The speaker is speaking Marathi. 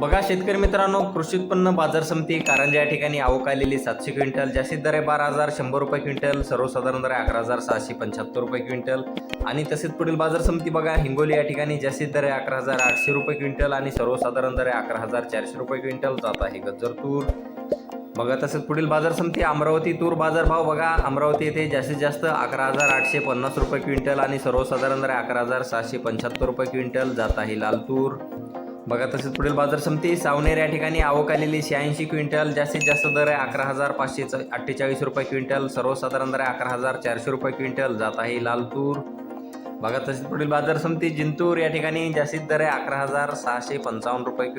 बघा शेतकरी मित्रांनो कृषी उत्पन्न बाजार समिती कारंजा या ठिकाणी आवक आलेली सातशे क्विंटल जास्तीत दर आहे बारा हजार शंभर रुपये क्विंटल सर्वसाधारण दर आहे अकरा हजार सहाशे पंच्याहत्तर रुपये क्विंटल. आणि तसेच पुढील बाजार समिती बघा हिंगोली या ठिकाणी जास्तीत दर आहे अकरा हजार आठशे रुपये क्विंटल आणि सर्वसाधारण दर आहे अकरा हजार चारशे रुपये क्विंटल. जात आहे गज्जर तूर. बघा तसेच पुढील बाजार समिती अमरावती तूर बाजार भाव बघा. अमरावती येथे जास्तीत जास्त अकरा हजार आठशे पन्नास रुपये क्विंटल आणि सर्वसाधारण दर अकरा हजार सहाशे पंच्याहत्तर रुपये क्विंटल. जात आहे लाल तूर. बघा तसेच पुढील बाजार समिती सावनेर या ठिकाणी आवक आलेली शहाऐंशी क्विंटल जास्तीत जास्त दर आहे अकरा हजार पाचशे च- अठ्ठेचाळीस रुपये क्विंटल सर्वसाधारण दर आहे अकरा हजार चारशे रुपये क्विंटल जात आहे लालतूर. बघा तसेच पुढील बाजार समिती जिंतूर या ठिकाणी जास्तीत दर आहे अकरा हजार सहाशे पंचावन्न रुपये क्विंटल.